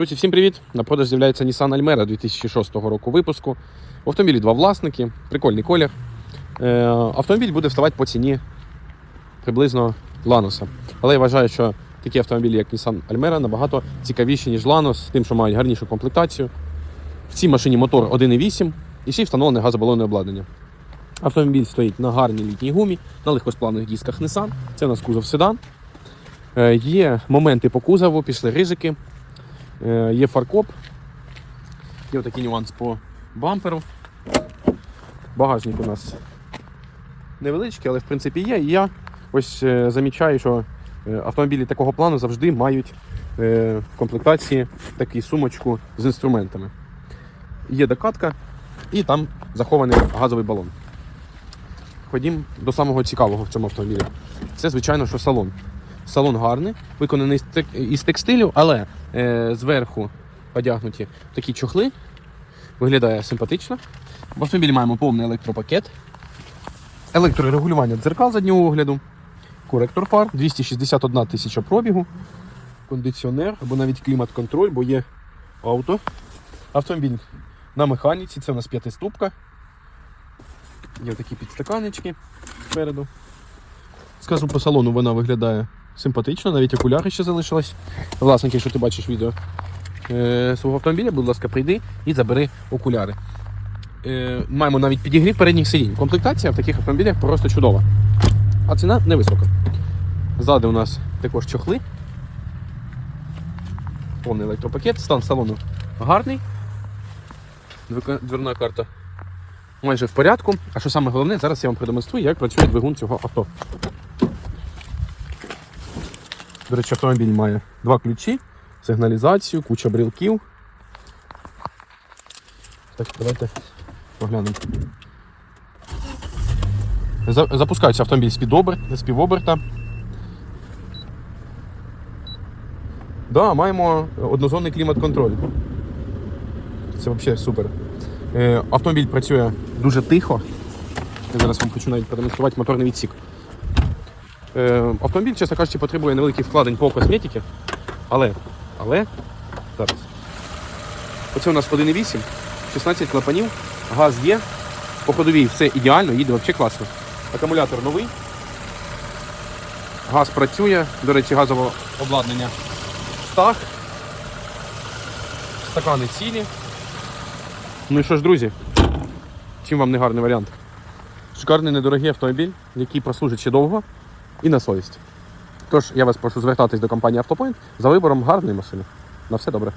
Друзі, всім привіт! На продаж з'являється Nissan Almera 2006 року випуску. В автомобілі два власники, прикольний колір. Е, автомобіль буде вставати по ціні приблизно Lanos. Але я вважаю, що такі автомобілі, як Nissan Almera, набагато цікавіші, ніж Lanos, тим, що мають гарнішу комплектацію. В цій машині мотор 1.8 і ще й встановлене газобалонне обладнання. Автомобіль стоїть на гарній літній гумі, на легкосплавних дисках Nissan. Це у нас кузов седан. Е, Є моменти по кузову, пішли рижики. Е, Є фаркоп. Є такий нюанс по бамперу. Багажник у нас невеличкий, але в принципі є. І я ось е, замічаю, що е, автомобілі такого плану завжди мають в комплектації таку сумочку з інструментами. Є докатка і там захований газовий балон. Ходім до самого цікавого в цьому автомобілі. Це, звичайно, що салон. Салон гарний, виконаний із текстилю, але е, зверху одягнуті такі чохли. Виглядає симпатично. В автомобілі маємо повний електропакет, електрорегулювання дзеркал заднього огляду, коректор фар, 261 тисяча пробігу, кондиціонер або навіть клімат-контроль, бо є авто. Автомобіль на механіці, це у нас п'ятиступка. Є такі підстаканечки спереду. Скажу по салону, вона виглядає симпатично, навіть окуляри ще залишились. Власник, якщо ти бачиш відео е, свого автомобіля, будь ласка, прийди і забери окуляри. Е, маємо навіть підігрів передніх сидінь. Комплектація в таких автомобілях просто чудова. А ціна невисока. Ззаду у нас також чохли. Повний електропакет, стан салону гарний. Дверна карта майже в порядку. А що саме головне, зараз я вам продемонструю, як працює двигун цього авто. До речі, автомобіль має два ключі, сигналізацію, куча брілків. Так, давайте поглянемо. Запускається автомобіль з з півоберта. Да, маємо однозонний клімат-контроль. Це взагалі супер. Е, автомобіль працює дуже тихо. Я зараз вам хочу навіть продемонструвати моторний відсік. Е, автомобіль, чесно кажучи, потребує невеликих вкладень по косметиці. Але, але, зараз. Оце у нас 1.8, 16 клапанів, газ є. По ходовій все ідеально, їде взагалі класно. Акумулятор новий. Газ працює, до речі, газове обладнання стах. Стакани цілі. Ну і що ж, друзі, чим вам не гарний варіант? Шикарний недорогий автомобіль, який прослужить ще довго і на совість. Тож я вас прошу звертатись до компанії Автопоінт за вибором гарної машини. На все добре.